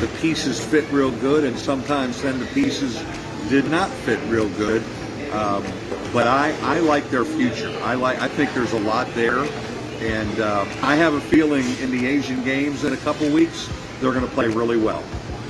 the pieces fit real good, and sometimes then the pieces did not fit real good. Um, but I, I like their future. I like. I think there's a lot there, and uh, I have a feeling in the Asian Games in a couple weeks they're going to play really well.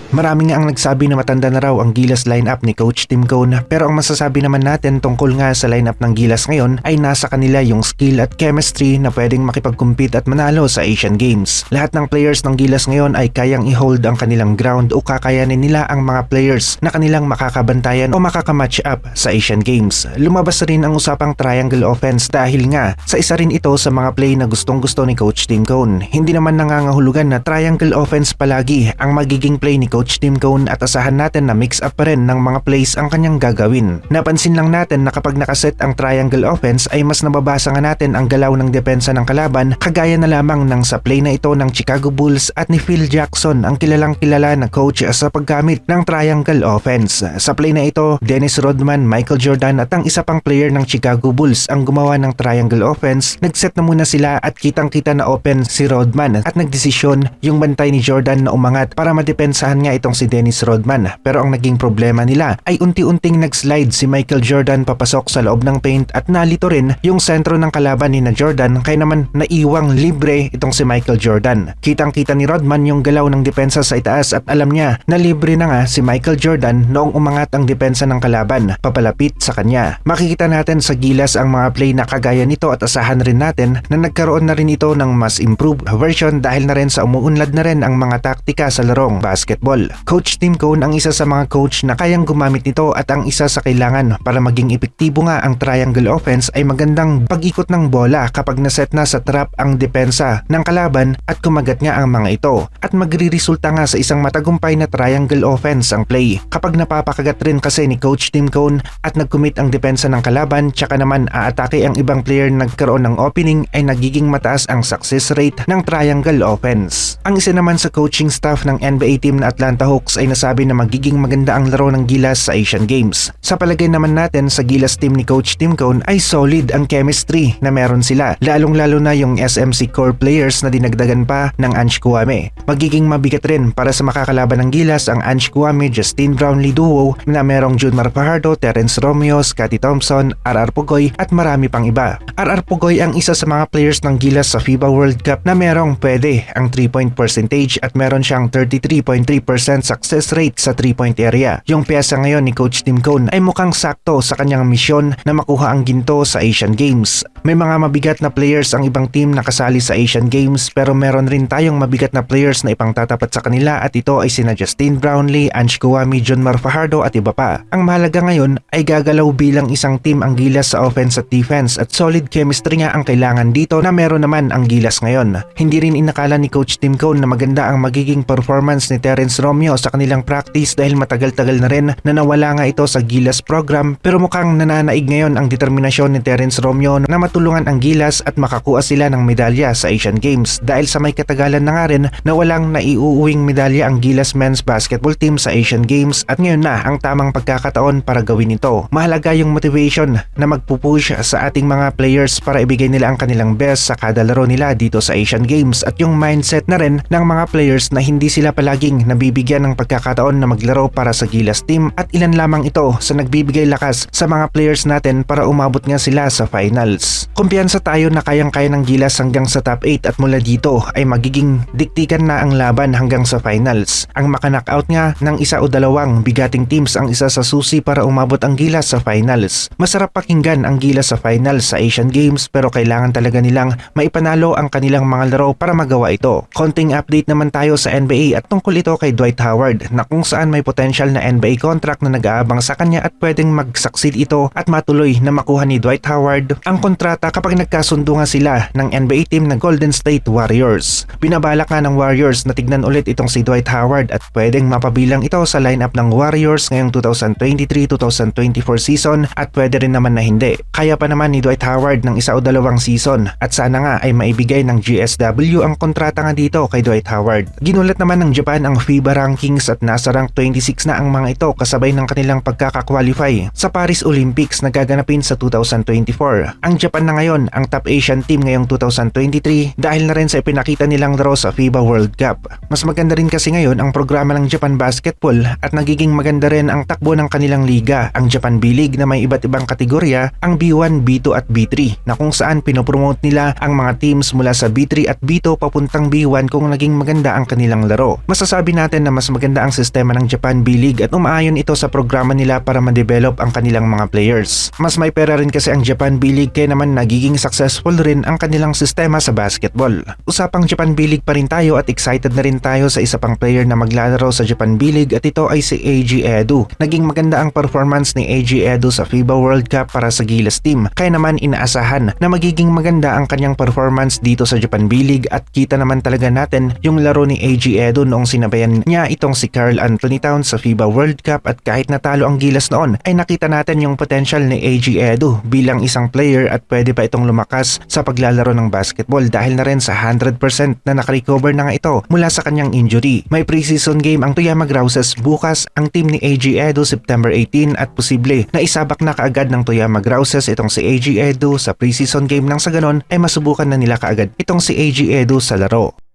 Marami nga ang nagsabi na matanda na raw ang Gilas lineup ni Coach Tim Cone pero ang masasabi naman natin tungkol nga sa lineup ng Gilas ngayon ay nasa kanila yung skill at chemistry na pwedeng makipag-compete at manalo sa Asian Games. Lahat ng players ng Gilas ngayon ay kayang i-hold ang kanilang ground o kakayanin nila ang mga players na kanilang makakabantayan o makakamatch up sa Asian Games. Lumabas rin ang usapang triangle offense dahil nga sa isa rin ito sa mga play na gustong gusto ni Coach Tim Cone. Hindi naman nangangahulugan na triangle offense palagi ang magiging play ni Coach Tim Cone at asahan natin na mix up pa rin ng mga plays ang kanyang gagawin. Napansin lang natin na kapag nakaset ang triangle offense ay mas nababasa nga natin ang galaw ng depensa ng kalaban kagaya na lamang ng sa play na ito ng Chicago Bulls at ni Phil Jackson ang kilalang kilala na coach sa paggamit ng triangle offense. Sa play na ito, Dennis Rodman, Michael Jordan at ang isa pang player ng Chicago Bulls ang gumawa ng triangle offense. Nagset na muna sila at kitang-kita na open si Rodman at nagdesisyon yung bantay ni Jordan na umangat para madepensahan nga itong si Dennis Rodman. Pero ang naging problema nila ay unti-unting nag-slide si Michael Jordan papasok sa loob ng paint at nalito rin yung sentro ng kalaban ni na Jordan kaya naman naiwang libre itong si Michael Jordan. Kitang-kita ni Rodman yung galaw ng depensa sa itaas at alam niya na libre na nga si Michael Jordan noong umangat ang depensa ng kalaban papalapit sa kanya. Makikita natin sa gilas ang mga play na kagaya nito at asahan rin natin na nagkaroon na rin ito ng mas improved version dahil na rin sa umuunlad na rin ang mga taktika sa larong basketball. Coach Tim Cone ang isa sa mga coach na kayang gumamit nito at ang isa sa kailangan para maging epektibo nga ang triangle offense ay magandang pag-ikot ng bola kapag naset na sa trap ang depensa ng kalaban at kumagat nga ang mga ito at magriresulta nga sa isang matagumpay na triangle offense ang play. Kapag napapakagat rin kasi ni Coach Tim Cone at nag-commit ang depensa ng kalaban tsaka naman aatake ang ibang player na nagkaroon ng opening ay nagiging mataas ang success rate ng triangle offense. Ang isa naman sa coaching staff ng NBA team na Atlanta Hawks ay nasabi na magiging maganda ang laro ng Gilas sa Asian Games. Sa palagay naman natin sa Gilas team ni Coach Tim Cone ay solid ang chemistry na meron sila, lalong-lalo na yung SMC core players na dinagdagan pa ng Ange Kuame. Magiging mabigat rin para sa makakalaban ng Gilas ang Ange Kuame Justin Brownlee duo na merong Junmar Fajardo, Terence Romeo, Scotty Thompson, RR Pugoy at marami pang iba. RR Pugoy ang isa sa mga players ng Gilas sa FIBA World Cup na merong pwede ang 3-point percentage at meron siyang 33.3% success rate sa 3-point area. Yung pyesa ngayon ni Coach Tim Cone ay mukhang sakto sa kanyang misyon na makuha ang ginto sa Asian Games. May mga mabigat na players ang ibang team na kasali sa Asian Games pero meron rin tayong mabigat na players na ipangtatapat sa kanila at ito ay sina Justin Brownlee, Ange Kouame, John Fajardo at iba pa. Ang mahalaga ngayon ay gagalaw bilang isang team ang Gilas sa offense at defense at solid chemistry nga ang kailangan dito na meron naman ang Gilas ngayon. Hindi rin inakala ni Coach Tim Cone na maganda ang magiging performance ni Terence Romeo sa kanilang practice dahil matagal-tagal na rin na nawala nga ito sa Gilas program pero mukhang nananaig ngayon ang determinasyon ni Terence Romeo na matulungan ang Gilas at makakuha sila ng medalya sa Asian Games dahil sa may katagalan na nga rin na walang naiuuwing medalya ang Gilas men's basketball team sa Asian Games at ngayon na ang tamang pagkakataon para gawin ito. Mahalaga yung motivation na magpupush sa ating mga players para ibigay nila ang kanilang best sa kada laro nila dito sa Asian Games at yung mindset na rin ng mga players na hindi sila palaging nabibigyan ng pagkakataon na maglaro para sa Gilas team at ilan lamang ito sa nagbibigay lakas sa mga players natin para umabot nga sila sa finals. Kumpiyansa tayo na kayang-kaya ng Gilas hanggang sa top 8 at mula dito ay magiging diktikan na ang laban hanggang sa finals. Ang makanockout nga ng isa o dalawang bigating teams ang isa sa susi para umabot ang Gilas sa finals. Masarap pakinggan ang Gilas sa finals sa Asian Games pero kailangan talaga nilang maipanalo ang kanilang mga laro para magawa ito. Konting update naman tayo sa NBA at tungkol ito kay Dwight Howard na kung saan may potential na NBA contract na nag-aabang sa kanya at pwedeng mag-succeed ito at matuloy na makuha ni Dwight Howard ang kontrata kapag nagkasundo nga sila ng NBA team ng Golden State Warriors. Binabalak nga ng Warriors na tignan ulit itong si Dwight Howard at pwedeng mapabilang ito sa lineup ng Warriors ngayong 2023-2024 season at pwede rin naman na hindi. Kaya pa naman ni Dwight Howard ng isa o dalawang season at sana nga ay maibigay ng GSW ang kontrata nga dito kay Dwight Howard. Ginulat naman ng Japan ang FIBA FIBA rankings at nasa rank 26 na ang mga ito kasabay ng kanilang pagkakakwalify sa Paris Olympics na gaganapin sa 2024. Ang Japan na ngayon ang top Asian team ngayong 2023 dahil na rin sa ipinakita nilang laro sa FIBA World Cup. Mas maganda rin kasi ngayon ang programa ng Japan Basketball at nagiging maganda rin ang takbo ng kanilang liga, ang Japan B-League na may iba't ibang kategorya, ang B1, B2 at B3 na kung saan pinopromote nila ang mga teams mula sa B3 at B2 papuntang B1 kung naging maganda ang kanilang laro. Masasabi natin na mas maganda ang sistema ng Japan B-League at umaayon ito sa programa nila para ma-develop ang kanilang mga players. Mas may pera rin kasi ang Japan B-League kaya naman nagiging successful rin ang kanilang sistema sa basketball. Usapang Japan B-League pa rin tayo at excited na rin tayo sa isa pang player na maglalaro sa Japan B-League at ito ay si AG Edu. Naging maganda ang performance ni AG Edu sa FIBA World Cup para sa Gilas team. Kaya naman inaasahan na magiging maganda ang kanyang performance dito sa Japan B-League at kita naman talaga natin yung laro ni AG Edu noong sinabayan niya itong si Carl Anthony Towns sa FIBA World Cup at kahit natalo ang Gilas noon ay nakita natin yung potential ni AG Edu bilang isang player at pwede pa itong lumakas sa paglalaro ng basketball dahil na rin sa 100% na nakarecover na nga ito mula sa kanyang injury. May preseason game ang Toyama Grouses bukas ang team ni AG Edu September 18 at posible na isabak na kaagad ng Toyama Grouses itong si AG Edu sa preseason game nang sa ganon ay masubukan na nila kaagad itong si AG Edu sa laro.